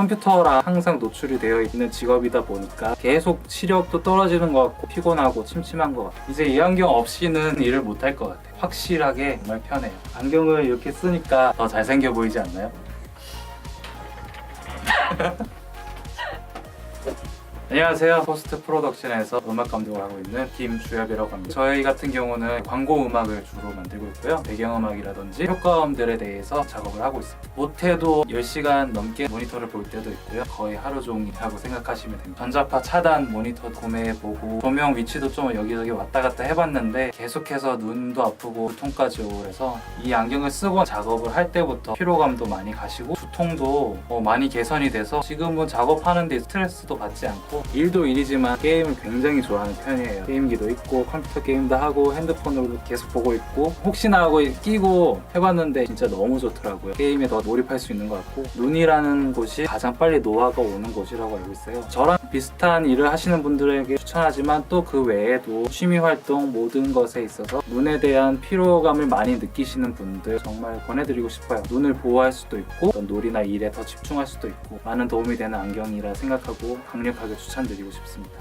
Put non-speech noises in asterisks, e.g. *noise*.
컴퓨터랑 항상 노출이 되어 있는 직업이다 보니까 계속 시력도 떨어지는 것 같고 피곤하고 침침한 것 같아요. 이제 이 안경 없이는 일을 못 할 것 같아요. 확실하게 정말 편해요. 안경을 이렇게 쓰니까 더 잘생겨 보이지 않나요? *laughs* 안녕하세요. 포스트 프로덕션에서 음악 감독을 하고 있는 김주엽이라고 합니다. 저희 같은 경우는 광고 음악을 주로 만들고 있고요. 배경음악이라든지 효과음들에 대해서 작업을 하고 있습니다. 못해도 10시간 넘게 모니터를 볼 때도 있고요. 거의 하루 종일이라고 생각하시면 됩니다. 전자파 차단 모니터 구매해보고 조명 위치도 좀 여기저기 왔다 갔다 해봤는데 계속해서 눈도 아프고 두통까지 오고 그래서 이 안경을 쓰고 작업을 할 때부터 피로감도 많이 가시고 두통도 어, 많이 개선이 돼서 지금은 작업하는데 스트레스도 받지 않고 일도 일이지만 게임을 굉장히 좋아하는 편이에요. 게임기도 있고 컴퓨터 게임도 하고 핸드폰으로도 계속 보고 있고 혹시나 하고 끼고 해봤는데 진짜 너무 좋더라고요. 게임에 더 몰입할 수 있는 것 같고 눈이라는 곳이 가장 빨리 노화가 오는 곳이라고 알고 있어요. 저랑 비슷한 일을 하시는 분들에게 추천하지만 또 그 외에도 취미 활동 모든 것에 있어서 눈에 대한 피로감을 많이 느끼시는 분들 정말 권해드리고 싶어요. 눈을 보호할 수도 있고 놀이나 일에 더 집중할 수도 있고 많은 도움이 되는 안경이라 생각하고 강력하게 추천드리고 싶습니다.